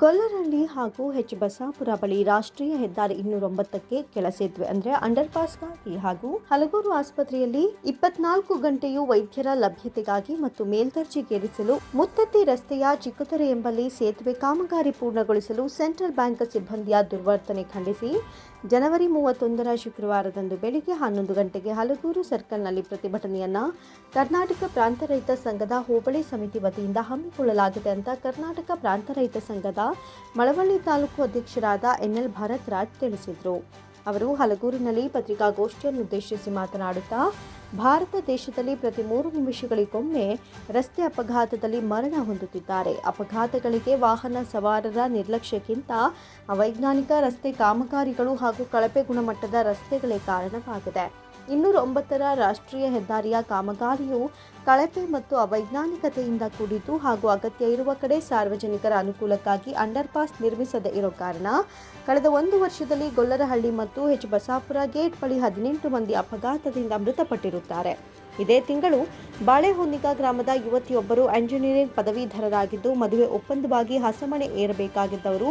ಗೊಲ್ಲರಹಳ್ಳಿ ಹಾಗೂ ಎಚ್ ಬಸಾಪುರ ಬಳಿ ರಾಷ್ಟ್ರೀಯ ಹೆದ್ದಾರಿ ಇನ್ನೂರೊಂಬತ್ತಕ್ಕೆ ಕೆಲ ಸೇತುವೆ ಅಂದರೆ ಅಂಡರ್ ಪಾಸ್ಗಾಗಿ ಹಾಗೂ ಹಲಗೂರು ಆಸ್ಪತ್ರೆಯಲ್ಲಿ ಇಪ್ಪತ್ನಾಲ್ಕು ಗಂಟೆಯೂ ವೈದ್ಯರ ಲಭ್ಯತೆಗಾಗಿ ಮತ್ತು ಮೇಲ್ದರ್ಜೆಗೇರಿಸಲು ಮುತ್ತತ್ತಿ ರಸ್ತೆಯ ಚಿಕ್ಕತೊರೆ ಎಂಬಲ್ಲಿ ಸೇತುವೆ ಕಾಮಗಾರಿ ಪೂರ್ಣಗೊಳಿಸಲು ಸೆಂಟ್ರಲ್ ಬ್ಯಾಂಕ್ ಸಿಬ್ಬಂದಿಯ ದುರ್ವರ್ತನೆ ಖಂಡಿಸಿ, ಜನವರಿ ಮೂವತ್ತೊಂದರ ಶುಕ್ರವಾರದಂದು ಬೆಳಿಗ್ಗೆ ಹನ್ನೊಂದು ಗಂಟೆಗೆ ಹಲಗೂರು ಸರ್ಕಲ್ನಲ್ಲಿ ಪ್ರತಿಭಟನೆಯನ್ನ ಕರ್ನಾಟಕ ಪ್ರಾಂತ ರೈತ ಸಂಘದ ಹೋಬಳಿ ಸಮಿತಿ ವತಿಯಿಂದ ಹಮ್ಮಿಕೊಳ್ಳಲಾಗಿದೆ ಅಂತ ಕರ್ನಾಟಕ ಪ್ರಾಂತ ರೈತ ಸಂಘದ ಮಳವಳ್ಳಿ ತಾಲೂಕು ಅಧ್ಯಕ್ಷರಾದ ಎನ್ಎಲ್ ಭರತ್ ರಾಜ್ ತಿಳಿಸಿದರು. ಅವರು ಹಲಗೂರಿನಲ್ಲಿ ಪತ್ರಿಕಾಗೋಷ್ಠಿಯನ್ನು ಉದ್ದೇಶಿಸಿ ಮಾತನಾಡುತ್ತಾ, ಭಾರತ ದೇಶದಲ್ಲಿ ಪ್ರತಿ ಮೂರು ನಿಮಿಷಗಳಿಗೊಮ್ಮೆ ರಸ್ತೆ ಅಪಘಾತದಲ್ಲಿ ಮರಣ ಹೊಂದುತ್ತಿದ್ದಾರೆ. ಅಪಘಾತಗಳಿಗೆ ವಾಹನ ಸವಾರರ ನಿರ್ಲಕ್ಷ್ಯಕ್ಕಿಂತ ಅವೈಜ್ಞಾನಿಕ ರಸ್ತೆ ಕಾಮಗಾರಿಗಳು ಹಾಗೂ ಕಳಪೆ ಗುಣಮಟ್ಟದ ರಸ್ತೆಗಳೇ ಕಾರಣವಾಗಿದೆ. ಇನ್ನೂರ ಒಂಬತ್ತರ ರಾಷ್ಟ್ರೀಯ ಹೆದ್ದಾರಿಯ ಕಾಮಗಾರಿಯು ಕಳಪೆ ಮತ್ತು ಅವೈಜ್ಞಾನಿಕತೆಯಿಂದ ಕೂಡಿದ್ದು ಹಾಗೂ ಅಗತ್ಯ ಇರುವ ಕಡೆ ಸಾರ್ವಜನಿಕರ ಅನುಕೂಲಕ್ಕಾಗಿ ಅಂಡರ್ಪಾಸ್ ನಿರ್ಮಿಸದೇ ಇರೋ ಕಾರಣ ಕಳೆದ ಒಂದು ವರ್ಷದಲ್ಲಿ ಗೊಲ್ಲರಹಳ್ಳಿ ಮತ್ತು ಎಚ್ ಬಸಾಪುರ ಗೇಟ್ ಬಳಿ ಹದಿನೆಂಟು ಮಂದಿ ಅಪಘಾತದಿಂದ ಮೃತಪಟ್ಟಿರುತ್ತಾರೆ. ಇದೇ ತಿಂಗಳು ಬಾಳೆಹೊನ್ನಿಗ ಗ್ರಾಮದ ಯುವತಿಯೊಬ್ಬರು ಎಂಜಿನಿಯರಿಂಗ್ ಪದವೀಧರರಾಗಿದ್ದು ಮದುವೆ ಒಪ್ಪಂದವಾಗಿ ಹಸಮಣೆ ಏರಬೇಕಾಗಿದ್ದವರು.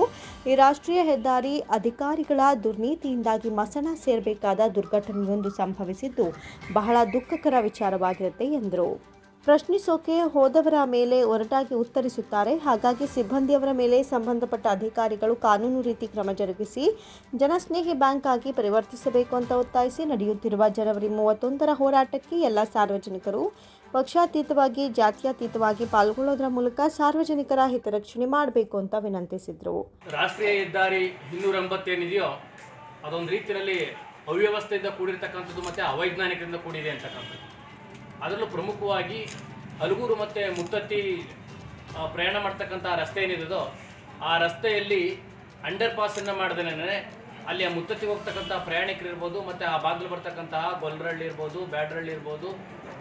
ಈ ರಾಷ್ಟ್ರೀಯ ಹೆದ್ದಾರಿ ಅಧಿಕಾರಿಗಳ ದುರ್ನೀತಿಯಿಂದಾಗಿ ಮಸಣ ಸೇರಬೇಕಾದ ದುರ್ಘಟನೆಯೊಂದು ಸಂಭವಿಸಿದ್ದು ಬಹಳ ದುಃಖಕರ ವಿಚಾರವಾಗಿರುತ್ತೆ ಎಂದರು. ಪ್ರಶ್ನಿಸೋಕೆ ಹೋದವರ ಮೇಲೆ ಒರಟಾಗಿ ಉತ್ತರಿಸುತ್ತಾರೆ. ಹಾಗಾಗಿ ಸಿಬ್ಬಂದಿಯವರ ಮೇಲೆ ಸಂಬಂಧಪಟ್ಟ ಅಧಿಕಾರಿಗಳು ಕಾನೂನು ರೀತಿ ಕ್ರಮ ಜರುಗಿಸಿ ಜನಸ್ನೇಹಿ ಬ್ಯಾಂಕ್ ಆಗಿ ಪರಿವರ್ತಿಸಬೇಕು ಅಂತ ಒತ್ತಾಯಿಸಿ ನಡೆಯುತ್ತಿರುವ ಜನವರಿ ಮೂವತ್ತೊಂದರ ಹೋರಾಟಕ್ಕೆ ಎಲ್ಲ ಸಾರ್ವಜನಿಕರು ಪಕ್ಷಾತೀತವಾಗಿ, ಜಾತ್ಯತೀತವಾಗಿ ಪಾಲ್ಗೊಳ್ಳೋದರ ಮೂಲಕ ಸಾರ್ವಜನಿಕರ ಹಿತರಕ್ಷಣೆ ಮಾಡಬೇಕು ಅಂತ ವಿನಂತಿಸಿದರು. ರಾಷ್ಟ್ರೀಯ ಹೆದ್ದಾರಿ ಇನ್ನೂರ ಎಂಬತ್ತೇನಿದೆಯೋ ಅದೊಂದು ರೀತಿಯಲ್ಲಿ ಅವ್ಯವಸ್ಥೆಯಿಂದ ಕೂಡಿರ್ತಕ್ಕಂಥದ್ದು ಮತ್ತು ಅವೈಜ್ಞಾನಿಕದಿಂದ ಕೂಡಿದೆ ಅಂತಕ್ಕಂಥದ್ದು. ಅದರಲ್ಲೂ ಪ್ರಮುಖವಾಗಿ ಹಲಗೂರು ಮತ್ತು ಮುತ್ತತ್ತಿ ಪ್ರಯಾಣ ಮಾಡ್ತಕ್ಕಂಥ ರಸ್ತೆ ಏನಿದೆಯೋ ಆ ರಸ್ತೆಯಲ್ಲಿ ಅಂಡರ್ ಪಾಸನ್ನು ಮಾಡ್ದೇನೆ ಅಲ್ಲಿ ಆ ಮುತ್ತತ್ತಿ ಹೋಗ್ತಕ್ಕಂಥ ಪ್ರಯಾಣಿಕರು ಇರ್ಬೋದು, ಮತ್ತು ಆ ಭಾಗದಲ್ಲಿ ಬರ್ತಕ್ಕಂತಹ ಗೊಲ್ರಳ್ಳಿ ಇರ್ಬೋದು, ಬ್ಯಾಡ್ರಳ್ಳಿ ಇರ್ಬೋದು,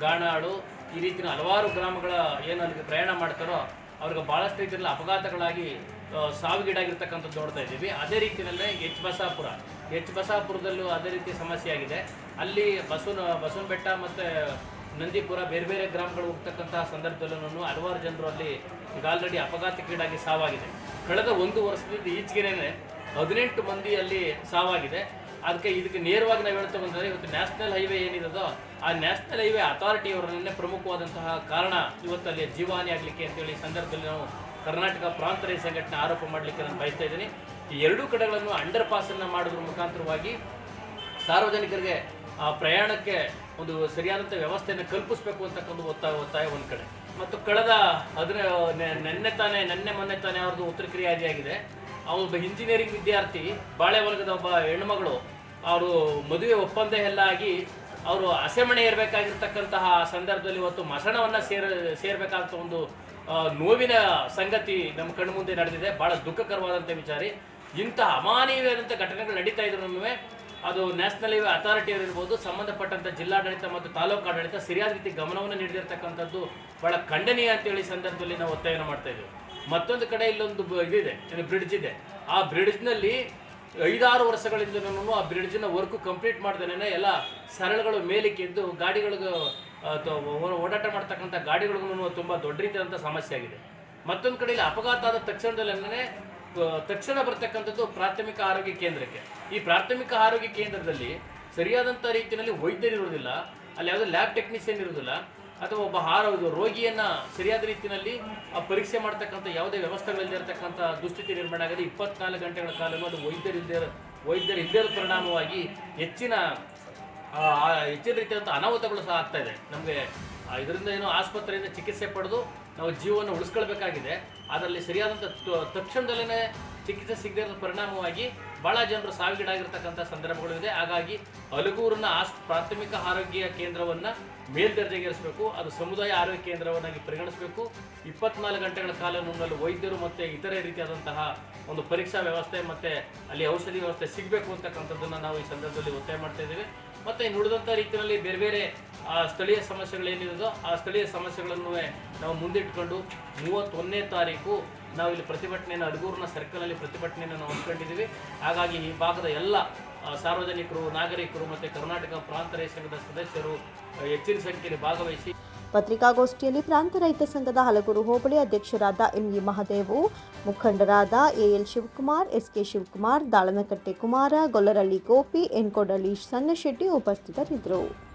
ಗಾಣಾಳು, ಈ ರೀತಿಯ ಹಲವಾರು ಗ್ರಾಮಗಳ ಏನು ಅಲ್ಲಿಗೆ ಪ್ರಯಾಣ ಮಾಡ್ತಾರೋ, ಅವ್ರಿಗೆ ಭಾಳಷ್ಟು ರೀತಿಯಲ್ಲಿ ಅಪಘಾತಗಳಾಗಿ ಸಾವಿಗೀಡಾಗಿರ್ತಕ್ಕಂಥದ್ದು ನೋಡ್ತಾ ಇದ್ದೀವಿ. ಅದೇ ರೀತಿಯಲ್ಲೇ ಎಚ್ ಬಸಾಪುರ. ಎಚ್ ಬಸಾಪುರದಲ್ಲೂ ಅದೇ ರೀತಿ ಸಮಸ್ಯೆ ಆಗಿದೆ. ಅಲ್ಲಿ ಬಸವನ ಬಸವನ ಬೆಟ್ಟ ಮತ್ತು ನಂದಿಪುರ ಬೇರೆ ಬೇರೆ ಗ್ರಾಮಗಳು ಹೋಗ್ತಕ್ಕಂತಹ ಸಂದರ್ಭದಲ್ಲೂ ಹಲವಾರು ಜನರು ಅಲ್ಲಿ ಈಗ ಆಲ್ರೆಡಿ ಅಪಘಾತಕ್ಕೀಡಾಗಿ ಸಾವಾಗಿದೆ. ಕಳೆದ ಒಂದು ವರ್ಷದಿಂದ ಈಚೆಗೆನೆ ಹದಿನೆಂಟು ಮಂದಿ ಅಲ್ಲಿ ಸಾವಾಗಿದೆ. ಅದಕ್ಕೆ ಇದಕ್ಕೆ ನೇರವಾಗಿ ನಾವು ಹೇಳ್ತಾ ಬಂದರೆ ಇವತ್ತು ನ್ಯಾಷನಲ್ ಹೈವೇ ಏನಿದೋ ಆ ನ್ಯಾಷನಲ್ ಹೈವೇ ಅಥಾರಿಟಿಯವರನ್ನೇ ಪ್ರಮುಖವಾದಂತಹ ಕಾರಣ ಇವತ್ತು ಅಲ್ಲಿ ಜೀವಹಾನಿ ಆಗಲಿಕ್ಕೆ ಅಂತೇಳಿ ಸಂದರ್ಭದಲ್ಲಿ ನಾವು ಕರ್ನಾಟಕ ಪ್ರಾಂತ ರೈ ಸಂಘಟನೆ ಆರೋಪ ಮಾಡಲಿಕ್ಕೆ ನಾನು ಬಯಸ್ತಾ ಇದ್ದೀನಿ. ಈ ಎರಡೂ ಕಡೆಗಳನ್ನು ಅಂಡರ್ ಪಾಸನ್ನು ಮಾಡೋದ್ರ ಮುಖಾಂತರವಾಗಿ ಸಾರ್ವಜನಿಕರಿಗೆ ಆ ಪ್ರಯಾಣಕ್ಕೆ ಒಂದು ಸರಿಯಾದಂಥ ವ್ಯವಸ್ಥೆಯನ್ನು ಕಲ್ಪಿಸಬೇಕು ಅಂತಕ್ಕಂಥ ಒತ್ತಾಯ ಒತ್ತಾಯ ಒಂದು ಕಡೆ. ಮತ್ತು ಕಳೆದ ಅದರ ನೆನ್ನೆ ತಾನೇ, ನೆನ್ನೆ, ಮೊನ್ನೆ ತಾನೇ ಅವ್ರದ್ದು ಉತ್ತರ ಕ್ರಿಯಾದಿಯಾಗಿದೆ ಅವೊಬ್ಬ ಇಂಜಿನಿಯರಿಂಗ್ ವಿದ್ಯಾರ್ಥಿ ಬಾಳೆ ವರ್ಗದ ಒಬ್ಬ ಹೆಣ್ಮಗಳು, ಅವರು ಮದುವೆ ಒಪ್ಪಂದ ಎಲ್ಲ ಆಗಿ ಅವರು ಹಸೆಮಣೆ ಇರಬೇಕಾಗಿರ್ತಕ್ಕಂತಹ ಸಂದರ್ಭದಲ್ಲಿ ಇವತ್ತು ಮಸಣವನ್ನು ಸೇರ ಸೇರಬೇಕಾದಂಥ ಒಂದು ನೋವಿನ ಸಂಗತಿ ನಮ್ಮ ಕಣ್ಣು ಮುಂದೆ ನಡೆದಿದೆ. ಭಾಳ ದುಃಖಕರವಾದಂಥ ವಿಚಾರಿ. ಇಂಥ ಅಮಾನವೀಯವಾದಂಥ ಘಟನೆಗಳು ನಡೀತಾ ಇದ್ರು ಅದು ನ್ಯಾಷನಲ್ ಹೈವೇ ಅಥಾರಿಟಿ ಇರ್ಬೋದು ಸಂಬಂಧಪಟ್ಟಂಥ ಜಿಲ್ಲಾಡಳಿತ ಮತ್ತು ತಾಲೂಕು ಆಡಳಿತ ಸರಿಯಾದ ರೀತಿ ಗಮನವನ್ನು ನೀಡಿರ್ತಕ್ಕಂಥದ್ದು ಬಹಳ ಖಂಡನೀಯ ಅಂತೇಳಿ ಹೇಳಿ ಸಂದರ್ಭದಲ್ಲಿ ನಾವು ಒತ್ತಾಯನ ಮಾಡ್ತಾ ಇದ್ದೀವಿ. ಮತ್ತೊಂದು ಕಡೆ ಇಲ್ಲೊಂದು ಇದಿದೆ ಬ್ರಿಡ್ಜ್ ಇದೆ. ಆ ಬ್ರಿಡ್ಜ್ನಲ್ಲಿ ಐದಾರು ವರ್ಷಗಳಿಂದನೂ ಆ ಬ್ರಿಡ್ಜ್ನ ವರ್ಕ್ ಕಂಪ್ಲೀಟ್ ಮಾಡ್ದೇನೆ ಎಲ್ಲ ಸರಳುಗಳು ಮೇಲಕ್ಕೆ ಎದ್ದು ಗಾಡಿಗಳಿಗೂ ಓಡಾಟ ಮಾಡ್ತಕ್ಕಂಥ ಗಾಡಿಗಳಿಗೂ ತುಂಬ ದೊಡ್ಡ ರೀತಿಯಾದಂಥ ಸಮಸ್ಯೆ ಆಗಿದೆ. ಮತ್ತೊಂದು ಕಡೆ ಇಲ್ಲಿ ಅಪಘಾತ ಆದ ತಕ್ಷಣದಲ್ಲೇ ತಕ್ಷಣ ಬರ್ತಕ್ಕಂಥದ್ದು ಪ್ರಾಥಮಿಕ ಆರೋಗ್ಯ ಕೇಂದ್ರಕ್ಕೆ. ಈ ಪ್ರಾಥಮಿಕ ಆರೋಗ್ಯ ಕೇಂದ್ರದಲ್ಲಿ ಸರಿಯಾದಂಥ ರೀತಿಯಲ್ಲಿ ವೈದ್ಯರಿರುವುದಿಲ್ಲ ಅಲ್ಲಿ ಯಾವುದೇ ಲ್ಯಾಬ್ ಟೆಕ್ನಿಷಿಯನ್ ಇರುವುದಿಲ್ಲ, ಅಥವಾ ಒಬ್ಬ ಆರೋಗ್ಯ ರೋಗಿಯನ್ನು ಸರಿಯಾದ ರೀತಿಯಲ್ಲಿ ಆ ಪರೀಕ್ಷೆ ಮಾಡ್ತಕ್ಕಂಥ ಯಾವುದೇ ವ್ಯವಸ್ಥೆಗಳಿಲ್ಲದೆ ಇರತಕ್ಕಂಥ ದುಸ್ಥಿತಿ ನಿರ್ಮಾಣ ಆಗದೆ ಇಪ್ಪತ್ನಾಲ್ಕು ಗಂಟೆಗಳ ಕಾಲವೂ ಅದು ವೈದ್ಯರಿಲ್ಲದೆ ವೈದ್ಯರು ಇಲ್ಲದೇ ಇರೋ ಪರಿಣಾಮವಾಗಿ ಹೆಚ್ಚಿನ ಹೆಚ್ಚಿನ ರೀತಿಯಾದಂಥ ಅನಾಹುತಗಳು ಸಹ ಆಗ್ತಾ ನಮಗೆ ಇದರಿಂದ ಏನು ಆಸ್ಪತ್ರೆಯಿಂದ ಚಿಕಿತ್ಸೆ ಪಡೆದು ನಾವು ಜೀವವನ್ನು ಉಳಿಸ್ಕೊಳ್ಬೇಕಾಗಿದೆ. ಅದರಲ್ಲಿ ಸರಿಯಾದಂಥ ತಕ್ಷಣದಲ್ಲೇ ಚಿಕಿತ್ಸೆ ಸಿಗದೇ ಪರಿಣಾಮವಾಗಿ ಭಾಳ ಜನರು ಸಾವಿಗೀಡಾಗಿರ್ತಕ್ಕಂಥ ಸಂದರ್ಭಗಳು ಇದೆ ಹಾಗಾಗಿ ಅಲಗೂರಿನ ಆಸ್, ಪ್ರಾಥಮಿಕ ಆರೋಗ್ಯ ಕೇಂದ್ರವನ್ನು ಮೇಲ್ದರ್ಜೆಗೇರಿಸಬೇಕು ಅದು ಸಮುದಾಯ ಆರೋಗ್ಯ ಕೇಂದ್ರವನ್ನಾಗಿ ಪರಿಗಣಿಸಬೇಕು. ಇಪ್ಪತ್ನಾಲ್ಕು ಗಂಟೆಗಳ ಕಾಲ ನಮ್ಮಲ್ಲಿ ವೈದ್ಯರು ಮತ್ತು ಇತರೆ ರೀತಿಯಾದಂತಹ ಒಂದು ಪರೀಕ್ಷಾ ವ್ಯವಸ್ಥೆ ಮತ್ತು ಅಲ್ಲಿ ಔಷಧಿ ವ್ಯವಸ್ಥೆ ಸಿಗಬೇಕು ಅಂತಕ್ಕಂಥದ್ದನ್ನು ನಾವು ಈ ಸಂದರ್ಭದಲ್ಲಿ ಒತ್ತಾಯ ಮಾಡ್ತಾ ಇದ್ದೇವೆ. ಮತ್ತು ನುಡಿದಂಥ ರೀತಿಯಲ್ಲಿ ಬೇರೆ ಬೇರೆ, ಆ, ಸ್ಥಳೀಯ ಸಮಸ್ಯೆಗಳೇನಿದೆಯೋ ಆ ಸ್ಥಳೀಯ ಸಮಸ್ಯೆಗಳನ್ನು ನಾವು ಮುಂದಿಟ್ಕೊಂಡು ಮೂವತ್ತೊಂದನೇ ತಾರೀಕು ನಾವು ಇಲ್ಲಿ ಪ್ರತಿಭಟನೆಯನ್ನು ಅಡಗೂರಿನ ಸರ್ಕಲಲ್ಲಿ ಪ್ರತಿಭಟನೆಯನ್ನು ನಾವು ಅಂದ್ಕೊಂಡಿದ್ದೀವಿ ಹಾಗಾಗಿ ಈ ಭಾಗದ ಎಲ್ಲ ಸಾರ್ವಜನಿಕರು, ನಾಗರಿಕರು ಮತ್ತು ಕರ್ನಾಟಕ ಪ್ರಾಂತ ರೈತ ಸಂಘದ ಸದಸ್ಯರು ಹೆಚ್ಚಿನ ಸಂಖ್ಯೆಯಲ್ಲಿ ಭಾಗವಹಿಸಿ ಪತ್ರಿಕಾಗೋಷ್ಠಿಯಲ್ಲಿ ಪ್ರಾಂತ ರೈತ ಸಂಘದ ಹಲಗೂರು ಹೋಬಳಿ ಅಧ್ಯಕ್ಷರಾದ ಎಂಇ ಮಹದೇವು, ಮುಖಂಡರಾದ A L Shivakumar, S K Shivakumar, Dalanakatte Kumara, Gollarahalli Gopi, Enkodahalli Sannashetti ಉಪಸ್ಥಿತರಿದ್ದರು.